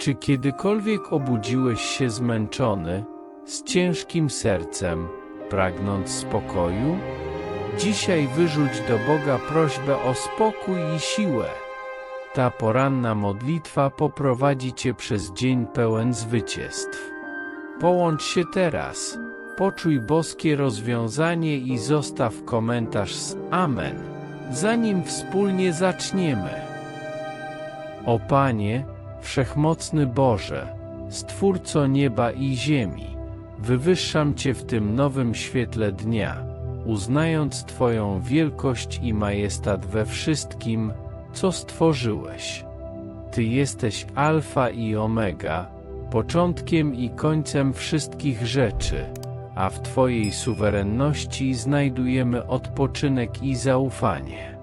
Czy kiedykolwiek obudziłeś się zmęczony, z ciężkim sercem, pragnąc spokoju? Dzisiaj wyrzuć do Boga prośbę o spokój i siłę. Ta poranna modlitwa poprowadzi Cię przez dzień pełen zwycięstw. Połącz się teraz, poczuj boskie rozwiązanie i zostaw komentarz z Amen, zanim wspólnie zaczniemy. O Panie, Wszechmocny Boże, Stwórco nieba i ziemi, wywyższam Cię w tym nowym świetle dnia, uznając Twoją wielkość i majestat we wszystkim, co stworzyłeś. Ty jesteś Alfa i Omega, początkiem i końcem wszystkich rzeczy, a w Twojej suwerenności znajdujemy odpoczynek i zaufanie.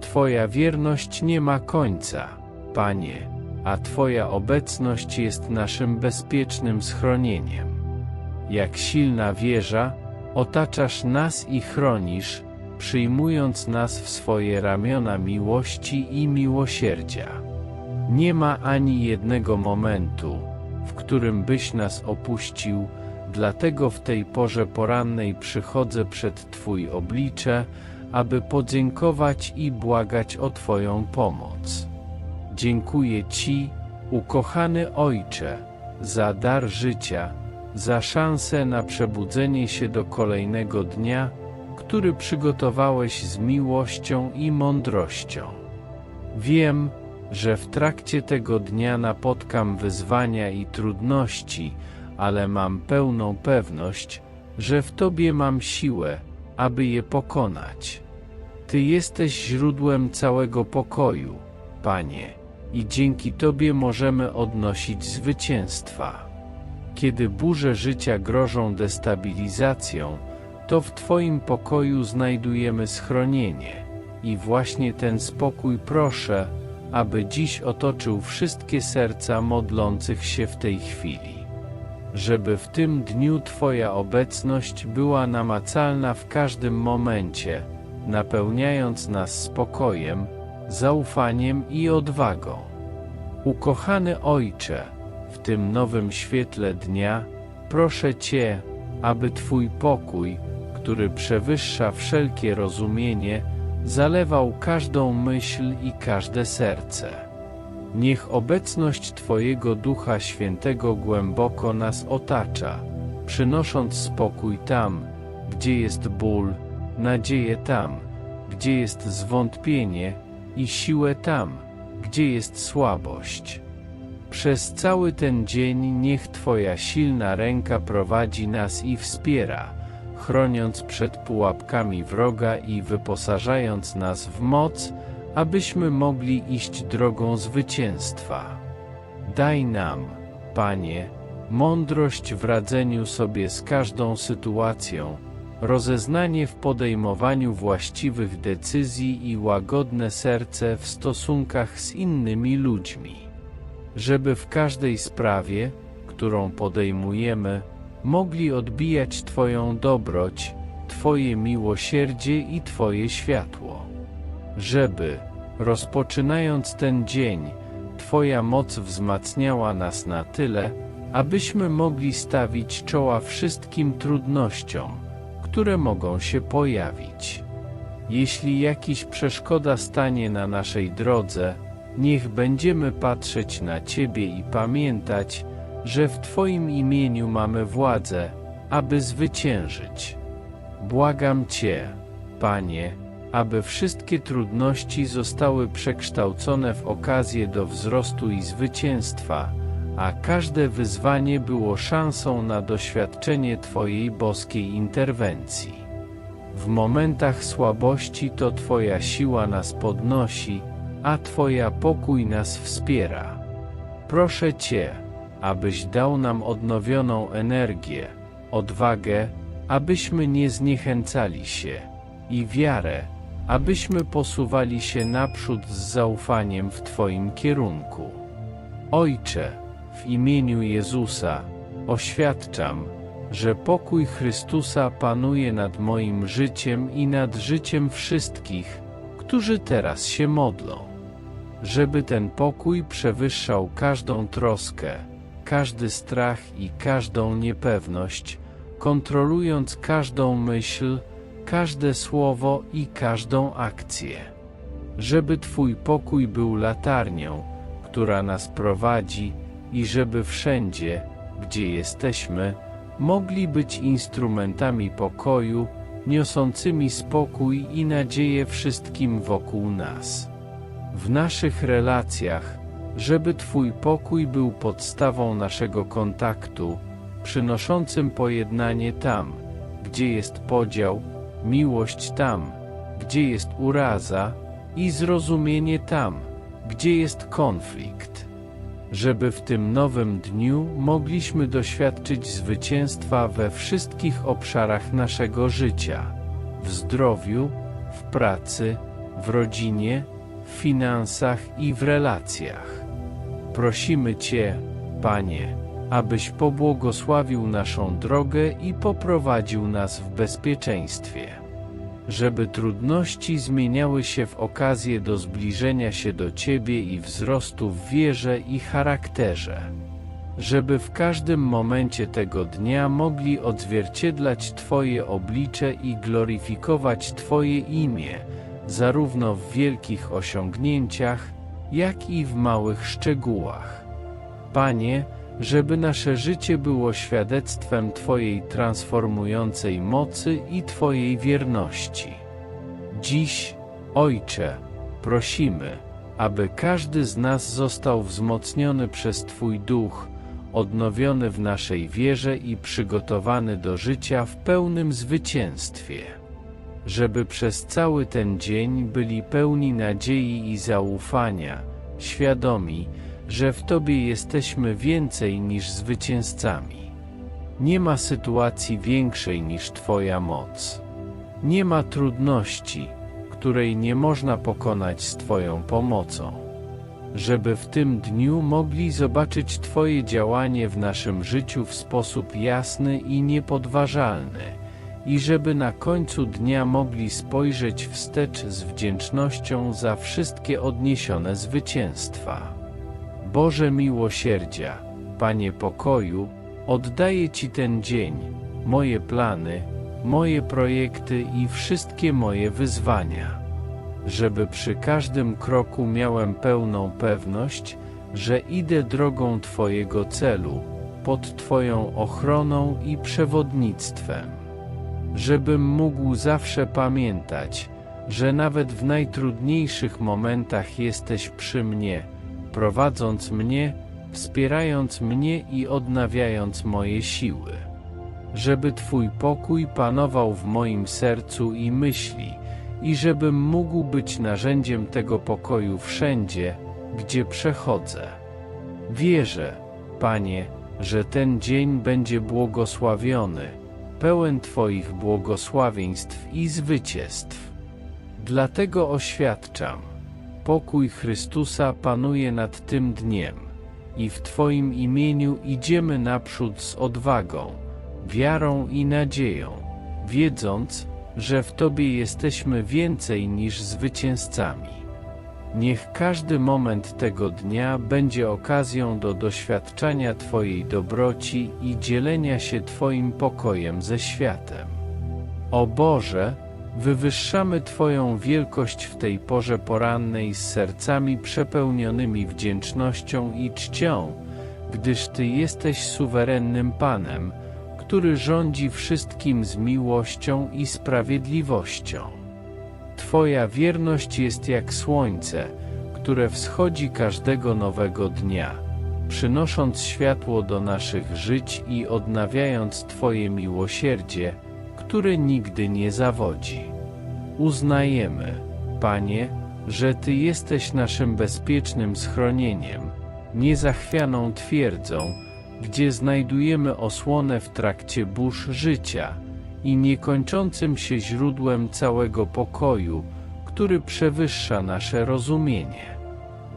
Twoja wierność nie ma końca, Panie, a Twoja obecność jest naszym bezpiecznym schronieniem. Jak silna wieża, otaczasz nas i chronisz, przyjmując nas w swoje ramiona miłości i miłosierdzia. Nie ma ani jednego momentu, w którym byś nas opuścił, dlatego w tej porze porannej przychodzę przed Twój oblicze, aby podziękować i błagać o Twoją pomoc. Dziękuję Ci, ukochany Ojcze, za dar życia, za szansę na przebudzenie się do kolejnego dnia, który przygotowałeś z miłością i mądrością. Wiem, że w trakcie tego dnia napotkam wyzwania i trudności, ale mam pełną pewność, że w Tobie mam siłę, aby je pokonać. Ty jesteś źródłem całego pokoju, Panie, i dzięki Tobie możemy odnosić zwycięstwa. Kiedy burze życia grożą destabilizacją, to w Twoim pokoju znajdujemy schronienie. I właśnie ten spokój proszę, aby dziś otoczył wszystkie serca modlących się w tej chwili. Żeby w tym dniu Twoja obecność była namacalna w każdym momencie, napełniając nas spokojem, zaufaniem i odwagą. Ukochany Ojcze, w tym nowym świetle dnia, proszę Cię, aby Twój pokój, który przewyższa wszelkie rozumienie, zalewał każdą myśl i każde serce. Niech obecność Twojego Ducha Świętego głęboko nas otacza, przynosząc spokój tam, gdzie jest ból, nadzieję tam, gdzie jest zwątpienie i siłę tam, gdzie jest słabość. Przez cały ten dzień niech Twoja silna ręka prowadzi nas i wspiera, chroniąc przed pułapkami wroga i wyposażając nas w moc, abyśmy mogli iść drogą zwycięstwa. Daj nam, Panie, mądrość w radzeniu sobie z każdą sytuacją, rozeznanie w podejmowaniu właściwych decyzji i łagodne serce w stosunkach z innymi ludźmi. Żeby w każdej sprawie, którą podejmujemy, mogli odbijać Twoją dobroć, Twoje miłosierdzie i Twoje światło. Żeby, rozpoczynając ten dzień, Twoja moc wzmacniała nas na tyle, abyśmy mogli stawić czoła wszystkim trudnościom, które mogą się pojawić. Jeśli jakiś przeszkoda stanie na naszej drodze, niech będziemy patrzeć na Ciebie i pamiętać, że w Twoim imieniu mamy władzę, aby zwyciężyć. Błagam Cię, Panie, aby wszystkie trudności zostały przekształcone w okazję do wzrostu i zwycięstwa, a każde wyzwanie było szansą na doświadczenie Twojej boskiej interwencji. W momentach słabości to Twoja siła nas podnosi, a Twoja pokój nas wspiera. Proszę Cię, abyś dał nam odnowioną energię, odwagę, abyśmy nie zniechęcali się, i wiarę, abyśmy posuwali się naprzód z zaufaniem w Twoim kierunku. Ojcze, w imieniu Jezusa, oświadczam, że pokój Chrystusa panuje nad moim życiem i nad życiem wszystkich, którzy teraz się modlą. żeby ten pokój przewyższał każdą troskę, każdy strach i każdą niepewność, kontrolując każdą myśl, każde słowo i każdą akcję. Żeby Twój pokój był latarnią, która nas prowadzi, i żeby wszędzie, gdzie jesteśmy, mogli być instrumentami pokoju, niosącymi spokój i nadzieję wszystkim wokół nas. W naszych relacjach, żeby Twój pokój był podstawą naszego kontaktu, przynoszącym pojednanie tam, gdzie jest podział, miłość tam, gdzie jest uraza i zrozumienie tam, gdzie jest konflikt. Żeby w tym nowym dniu mogliśmy doświadczyć zwycięstwa we wszystkich obszarach naszego życia w zdrowiu, w pracy, w rodzinie, w finansach i w relacjach. Prosimy Cię, Panie, abyś pobłogosławił naszą drogę i poprowadził nas w bezpieczeństwie. Żeby trudności zmieniały się w okazję do zbliżenia się do Ciebie i wzrostu w wierze i charakterze. Żeby w każdym momencie tego dnia mogli odzwierciedlać Twoje oblicze i gloryfikować Twoje imię, zarówno w wielkich osiągnięciach, jak i w małych szczegółach. Panie, żeby nasze życie było świadectwem Twojej transformującej mocy i Twojej wierności. Dziś, Ojcze, prosimy, aby każdy z nas został wzmocniony przez Twój duch, odnowiony w naszej wierze i przygotowany do życia w pełnym zwycięstwie. Żeby przez cały ten dzień byli pełni nadziei i zaufania, świadomi, że w Tobie jesteśmy więcej niż zwycięzcami. Nie ma sytuacji większej niż Twoja moc. Nie ma trudności, której nie można pokonać z Twoją pomocą. Żeby w tym dniu mogli zobaczyć Twoje działanie w naszym życiu w sposób jasny i niepodważalny, i żeby na końcu dnia mogli spojrzeć wstecz z wdzięcznością za wszystkie odniesione zwycięstwa. Boże miłosierdzia, Panie pokoju, oddaję Ci ten dzień, moje plany, moje projekty i wszystkie moje wyzwania. Żeby przy każdym kroku miałem pełną pewność, że idę drogą Twojego celu, pod Twoją ochroną i przewodnictwem. Żebym mógł zawsze pamiętać, że nawet w najtrudniejszych momentach jesteś przy mnie, prowadząc mnie, wspierając mnie i odnawiając moje siły. Żeby Twój pokój panował w moim sercu i myśli, i żebym mógł być narzędziem tego pokoju wszędzie, gdzie przechodzę. Wierzę, Panie, że ten dzień będzie błogosławiony, pełen Twoich błogosławieństw i zwycięstw. Dlatego oświadczam, Pokój Chrystusa panuje nad tym dniem, i w Twoim imieniu idziemy naprzód z odwagą, wiarą i nadzieją, wiedząc, że w Tobie jesteśmy więcej niż zwycięzcami. Niech każdy moment tego dnia będzie okazją do doświadczania Twojej dobroci i dzielenia się Twoim pokojem ze światem. O Boże, Wywyższamy Twoją wielkość w tej porze porannej z sercami przepełnionymi wdzięcznością i czcią, gdyż Ty jesteś suwerennym Panem, który rządzi wszystkim z miłością i sprawiedliwością. Twoja wierność jest jak słońce, które wschodzi każdego nowego dnia, przynosząc światło do naszych żyć i odnawiając Twoje miłosierdzie, który nigdy nie zawodzi. Uznajemy, Panie, że Ty jesteś naszym bezpiecznym schronieniem, niezachwianą twierdzą, gdzie znajdujemy osłonę w trakcie burz życia i niekończącym się źródłem całego pokoju, który przewyższa nasze rozumienie.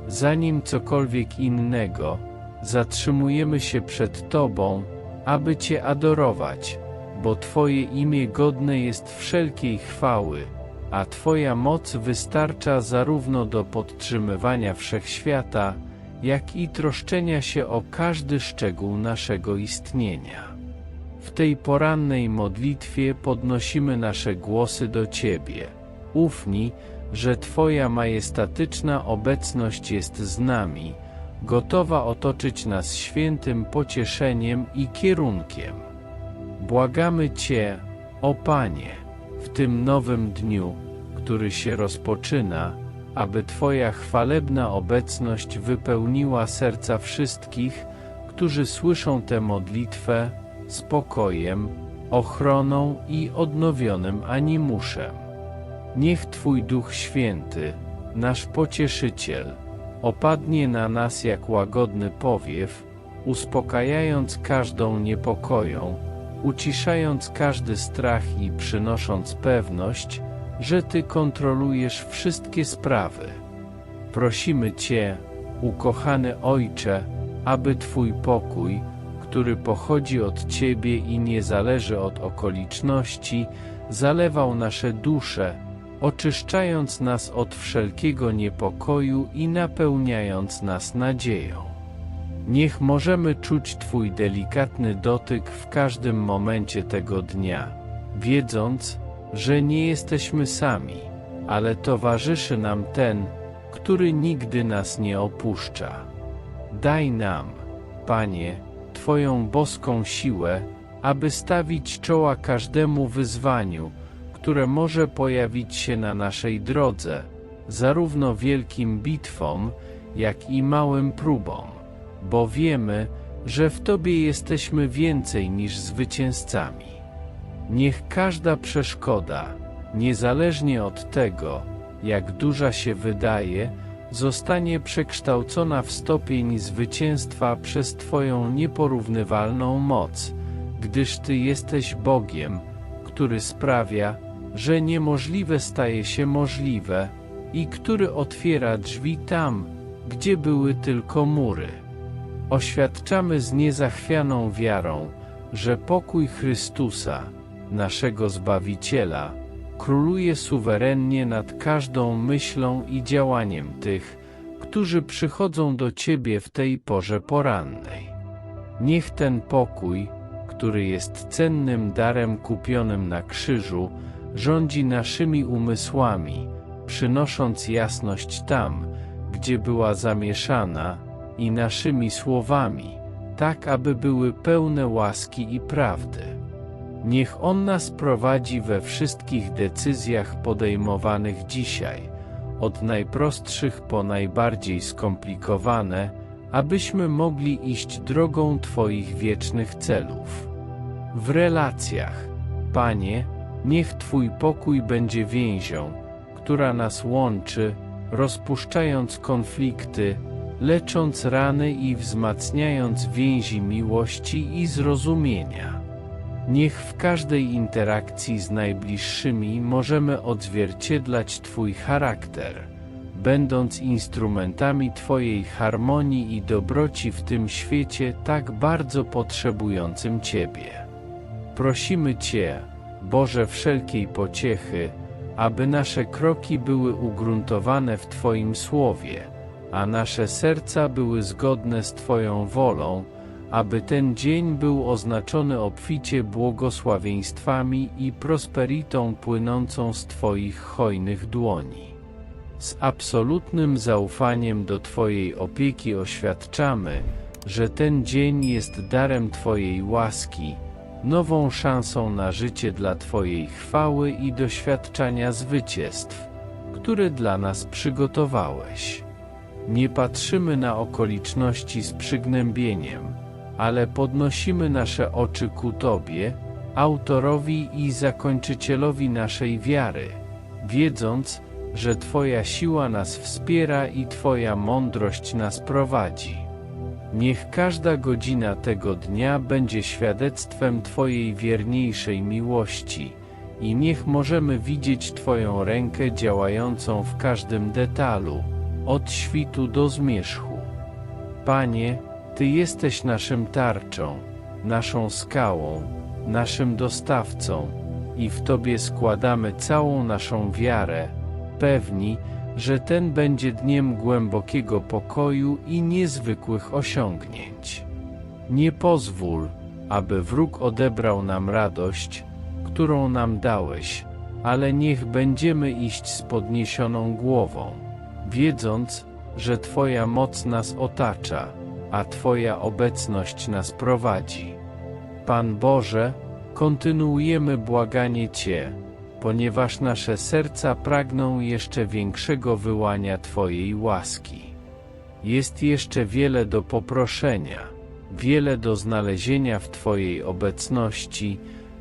Zanim cokolwiek innego, zatrzymujemy się przed Tobą, aby Cię adorować, bo Twoje imię godne jest wszelkiej chwały, a Twoja moc wystarcza zarówno do podtrzymywania wszechświata, jak i troszczenia się o każdy szczegół naszego istnienia. W tej porannej modlitwie podnosimy nasze głosy do Ciebie. Ufni, że Twoja majestatyczna obecność jest z nami, gotowa otoczyć nas świętym pocieszeniem i kierunkiem. Błagamy Cię, o Panie, w tym nowym dniu, który się rozpoczyna, aby Twoja chwalebna obecność wypełniła serca wszystkich, którzy słyszą tę modlitwę, spokojem, ochroną i odnowionym animuszem. Niech Twój Duch Święty, nasz Pocieszyciel, opadnie na nas jak łagodny powiew, uspokajając każdą niepokoją, uciszając każdy strach i przynosząc pewność, że Ty kontrolujesz wszystkie sprawy. Prosimy Cię, ukochany Ojcze, aby Twój pokój, który pochodzi od Ciebie i nie zależy od okoliczności, zalewał nasze dusze, oczyszczając nas od wszelkiego niepokoju i napełniając nas nadzieją. Niech możemy czuć Twój delikatny dotyk w każdym momencie tego dnia, wiedząc, że nie jesteśmy sami, ale towarzyszy nam ten, który nigdy nas nie opuszcza. Daj nam, Panie, Twoją boską siłę, aby stawić czoła każdemu wyzwaniu, które może pojawić się na naszej drodze, zarówno wielkim bitwom, jak i małym próbom, bo wiemy, że w Tobie jesteśmy więcej niż zwycięzcami. Niech każda przeszkoda, niezależnie od tego, jak duża się wydaje, zostanie przekształcona w stopień zwycięstwa przez Twoją nieporównywalną moc, gdyż Ty jesteś Bogiem, który sprawia, że niemożliwe staje się możliwe i który otwiera drzwi tam, gdzie były tylko mury. Oświadczamy z niezachwianą wiarą, że pokój Chrystusa, naszego Zbawiciela, króluje suwerennie nad każdą myślą i działaniem tych, którzy przychodzą do Ciebie w tej porze porannej. Niech ten pokój, który jest cennym darem kupionym na krzyżu, rządzi naszymi umysłami, przynosząc jasność tam, gdzie była zamieszana, i naszymi słowami, tak aby były pełne łaski i prawdy. Niech On nas prowadzi we wszystkich decyzjach podejmowanych dzisiaj, od najprostszych po najbardziej skomplikowane, abyśmy mogli iść drogą Twoich wiecznych celów. W relacjach, Panie, niech Twój pokój będzie więzią, która nas łączy, rozpuszczając konflikty, lecząc rany i wzmacniając więzi miłości i zrozumienia. Niech w każdej interakcji z najbliższymi możemy odzwierciedlać Twój charakter, będąc instrumentami Twojej harmonii i dobroci w tym świecie tak bardzo potrzebującym Ciebie. Prosimy Cię, Boże wszelkiej pociechy, aby nasze kroki były ugruntowane w Twoim Słowie, a nasze serca były zgodne z Twoją wolą, aby ten dzień był oznaczony obficie błogosławieństwami i prosperitą płynącą z Twoich hojnych dłoni. Z absolutnym zaufaniem do Twojej opieki oświadczamy, że ten dzień jest darem Twojej łaski, nową szansą na życie dla Twojej chwały i doświadczania zwycięstw, które dla nas przygotowałeś. Nie patrzymy na okoliczności z przygnębieniem, ale podnosimy nasze oczy ku Tobie, autorowi i zakończycielowi naszej wiary, wiedząc, że Twoja siła nas wspiera i Twoja mądrość nas prowadzi. Niech każda godzina tego dnia będzie świadectwem Twojej wierniejszej miłości i niech możemy widzieć Twoją rękę działającą w każdym detalu, od świtu do zmierzchu. Panie, Ty jesteś naszym tarczą, naszą skałą, naszym dostawcą i w Tobie składamy całą naszą wiarę, pewni, że ten będzie dniem głębokiego pokoju i niezwykłych osiągnięć. Nie pozwól, aby wróg odebrał nam radość, którą nam dałeś, ale niech będziemy iść z podniesioną głową, wiedząc, że Twoja moc nas otacza, a Twoja obecność nas prowadzi. Pan Boże, kontynuujemy błaganie Cię, ponieważ nasze serca pragną jeszcze większego wyłania Twojej łaski. Jest jeszcze wiele do poproszenia, wiele do znalezienia w Twojej obecności,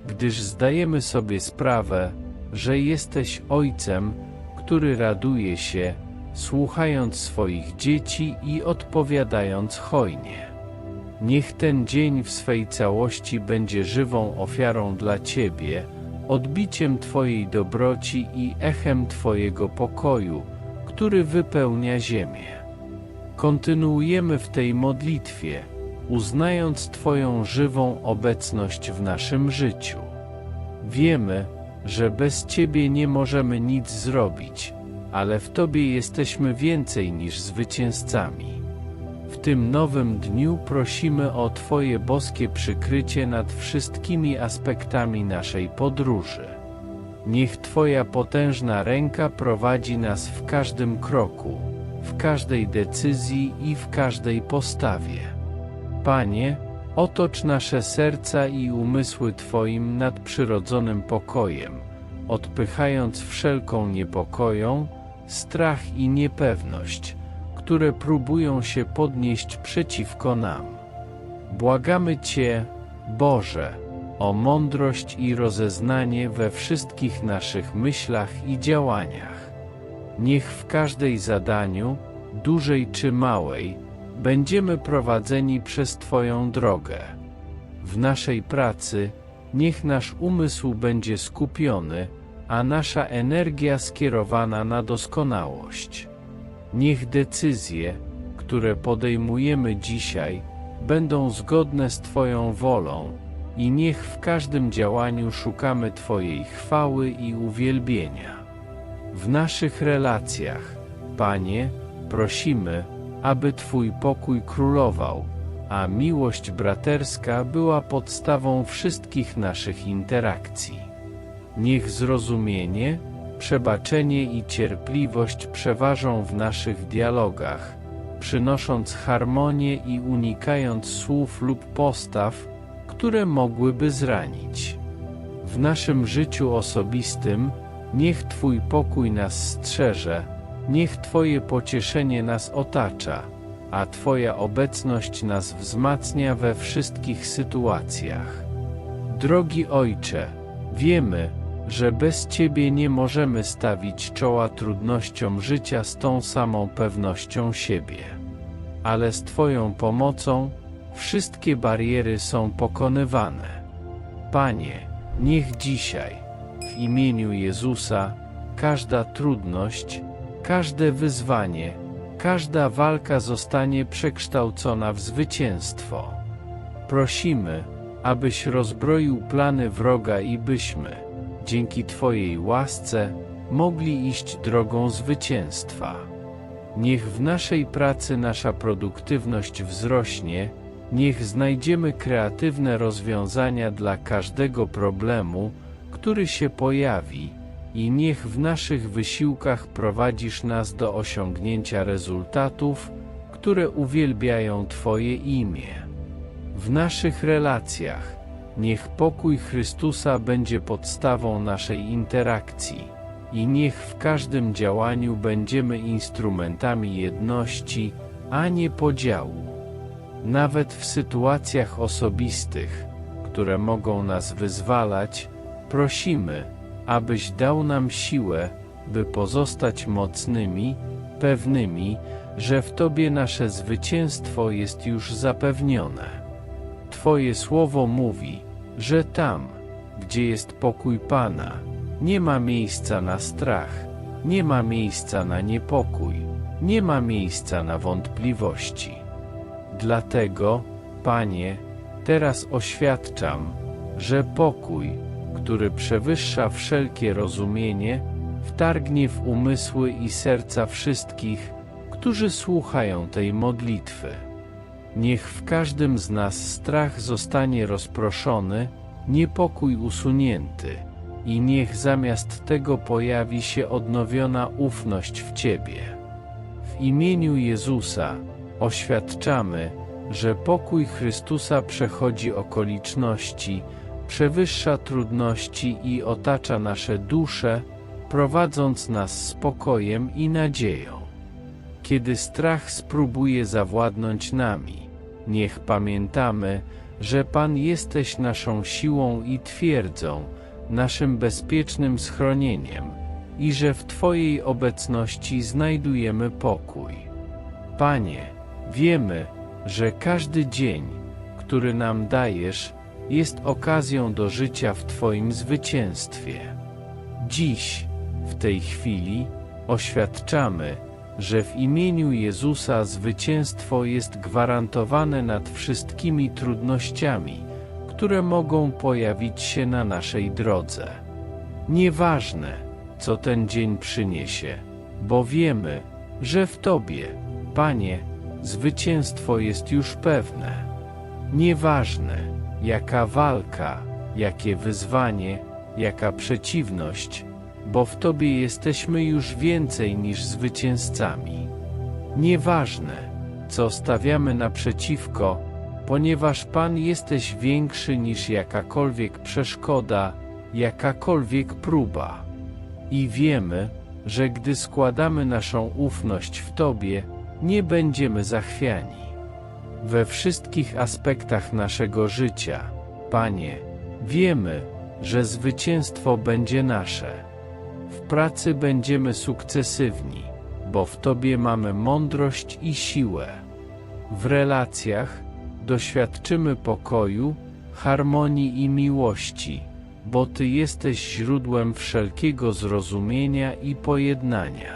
gdyż zdajemy sobie sprawę, że jesteś Ojcem, który raduje się, słuchając swoich dzieci i odpowiadając hojnie. Niech ten dzień w swej całości będzie żywą ofiarą dla Ciebie, odbiciem Twojej dobroci i echem Twojego pokoju, który wypełnia ziemię. Kontynuujemy w tej modlitwie, uznając Twoją żywą obecność w naszym życiu. Wiemy, że bez Ciebie nie możemy nic zrobić, ale w Tobie jesteśmy więcej niż zwycięzcami. W tym nowym dniu prosimy o Twoje boskie przykrycie nad wszystkimi aspektami naszej podróży. Niech Twoja potężna ręka prowadzi nas w każdym kroku, w każdej decyzji i w każdej postawie. Panie, otocz nasze serca i umysły Twoim nadprzyrodzonym pokojem, odpychając wszelką niepokoją, strach i niepewność, które próbują się podnieść przeciwko nam. Błagamy Cię, Boże, o mądrość i rozeznanie we wszystkich naszych myślach i działaniach. Niech w każdej zadaniu, dużej czy małej, będziemy prowadzeni przez Twoją drogę. W naszej pracy, niech nasz umysł będzie skupiony, a nasza energia skierowana na doskonałość. Niech decyzje, które podejmujemy dzisiaj, będą zgodne z Twoją wolą i niech w każdym działaniu szukamy Twojej chwały i uwielbienia. W naszych relacjach, Panie, prosimy, aby Twój pokój królował, a miłość braterska była podstawą wszystkich naszych interakcji. Niech zrozumienie, przebaczenie i cierpliwość przeważą w naszych dialogach, przynosząc harmonię i unikając słów lub postaw, które mogłyby zranić. W naszym życiu osobistym, niech Twój pokój nas strzeże, niech Twoje pocieszenie nas otacza, a Twoja obecność nas wzmacnia we wszystkich sytuacjach. Drogi Ojcze, wiemy, że bez Ciebie nie możemy stawić czoła trudnościom życia z tą samą pewnością siebie. Ale z Twoją pomocą wszystkie bariery są pokonywane. Panie, niech dzisiaj, w imieniu Jezusa, każda trudność, każde wyzwanie, każda walka zostanie przekształcona w zwycięstwo. Prosimy, abyś rozbroił plany wroga i byśmy, dzięki Twojej łasce, mogli iść drogą zwycięstwa. Niech w naszej pracy nasza produktywność wzrośnie, niech znajdziemy kreatywne rozwiązania dla każdego problemu, który się pojawi, i niech w naszych wysiłkach prowadzisz nas do osiągnięcia rezultatów, które uwielbiają Twoje imię. W naszych relacjach, Niech pokój Chrystusa będzie podstawą naszej interakcji i niech w każdym działaniu będziemy instrumentami jedności, a nie podziału. Nawet w sytuacjach osobistych, które mogą nas wyzwalać, prosimy, abyś dał nam siłę, by pozostać mocnymi, pewnymi, że w Tobie nasze zwycięstwo jest już zapewnione. Twoje słowo mówi, że tam, gdzie jest pokój Pana, nie ma miejsca na strach, nie ma miejsca na niepokój, nie ma miejsca na wątpliwości. Dlatego, Panie, teraz oświadczam, że pokój, który przewyższa wszelkie rozumienie, wtargnie w umysły i serca wszystkich, którzy słuchają tej modlitwy. Niech w każdym z nas strach zostanie rozproszony, niepokój usunięty i niech zamiast tego pojawi się odnowiona ufność w Ciebie. W imieniu Jezusa oświadczamy, że pokój Chrystusa przechodzi okoliczności, przewyższa trudności i otacza nasze dusze, prowadząc nas spokojem i nadzieją. Kiedy strach spróbuje zawładnąć nami, niech pamiętamy, że Pan jesteś naszą siłą i twierdzą, naszym bezpiecznym schronieniem i że w Twojej obecności znajdujemy pokój. Panie, wiemy, że każdy dzień, który nam dajesz, jest okazją do życia w Twoim zwycięstwie. Dziś, w tej chwili, oświadczamy, że w imieniu Jezusa zwycięstwo jest gwarantowane nad wszystkimi trudnościami, które mogą pojawić się na naszej drodze. Nieważne, co ten dzień przyniesie, bo wiemy, że w Tobie, Panie, zwycięstwo jest już pewne. Nieważne, jaka walka, jakie wyzwanie, jaka przeciwność, bo w Tobie jesteśmy już więcej niż zwycięzcami. Nieważne, co stawiamy naprzeciwko, ponieważ Pan jesteś większy niż jakakolwiek przeszkoda, jakakolwiek próba. I wiemy, że gdy składamy naszą ufność w Tobie, nie będziemy zachwiani. We wszystkich aspektach naszego życia, Panie, wiemy, że zwycięstwo będzie nasze. W pracy będziemy sukcesywni, bo w Tobie mamy mądrość i siłę. W relacjach doświadczymy pokoju, harmonii i miłości, bo Ty jesteś źródłem wszelkiego zrozumienia i pojednania.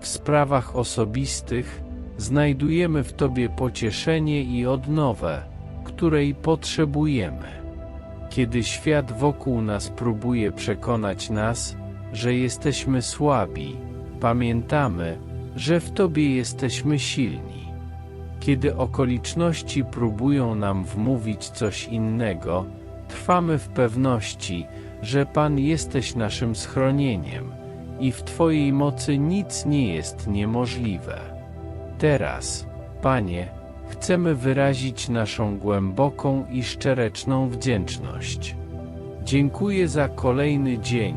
W sprawach osobistych znajdujemy w Tobie pocieszenie i odnowę, której potrzebujemy. Kiedy świat wokół nas próbuje przekonać nas, że jesteśmy słabi, pamiętamy, że w Tobie jesteśmy silni. Kiedy okoliczności próbują nam wmówić coś innego, trwamy w pewności, że Pan jesteś naszym schronieniem i w Twojej mocy nic nie jest niemożliwe. Teraz, Panie, chcemy wyrazić naszą głęboką i szczereczną wdzięczność. Dziękuję za kolejny dzień,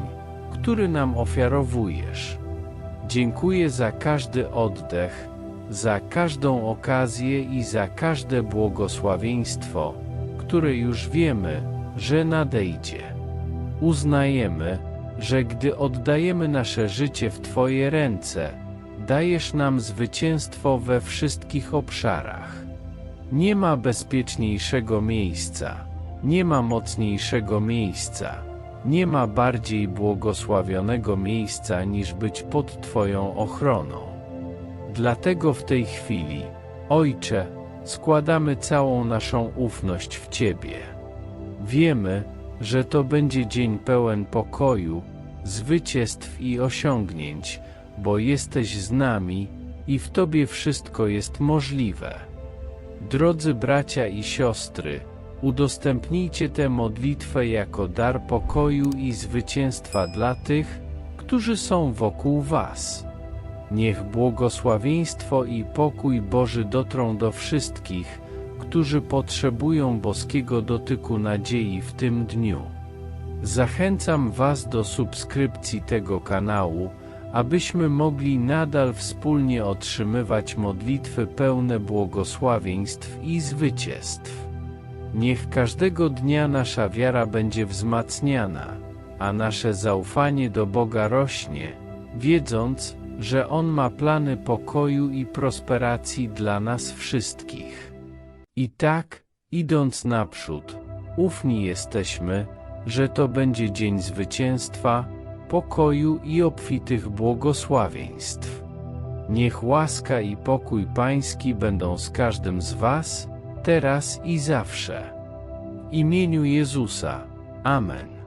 który nam ofiarowujesz. Dziękuję za każdy oddech, za każdą okazję i za każde błogosławieństwo, które już wiemy, że nadejdzie. Uznajemy, że gdy oddajemy nasze życie w Twoje ręce, dajesz nam zwycięstwo we wszystkich obszarach. Nie ma bezpieczniejszego miejsca, nie ma mocniejszego miejsca, nie ma bardziej błogosławionego miejsca niż być pod Twoją ochroną. Dlatego w tej chwili, Ojcze, składamy całą naszą ufność w Ciebie. Wiemy, że to będzie dzień pełen pokoju, zwycięstw i osiągnięć, bo jesteś z nami i w Tobie wszystko jest możliwe. Drodzy bracia i siostry, udostępnijcie tę modlitwę jako dar pokoju i zwycięstwa dla tych, którzy są wokół Was. Niech błogosławieństwo i pokój Boży dotrą do wszystkich, którzy potrzebują boskiego dotyku nadziei w tym dniu. Zachęcam Was do subskrypcji tego kanału, abyśmy mogli nadal wspólnie otrzymywać modlitwy pełne błogosławieństw i zwycięstw. Niech każdego dnia nasza wiara będzie wzmacniana, a nasze zaufanie do Boga rośnie, wiedząc, że On ma plany pokoju i prosperacji dla nas wszystkich. I tak, idąc naprzód, ufni jesteśmy, że to będzie dzień zwycięstwa, pokoju i obfitych błogosławieństw. Niech łaska i pokój Pański będą z każdym z Was, teraz i zawsze. W imieniu Jezusa. Amen.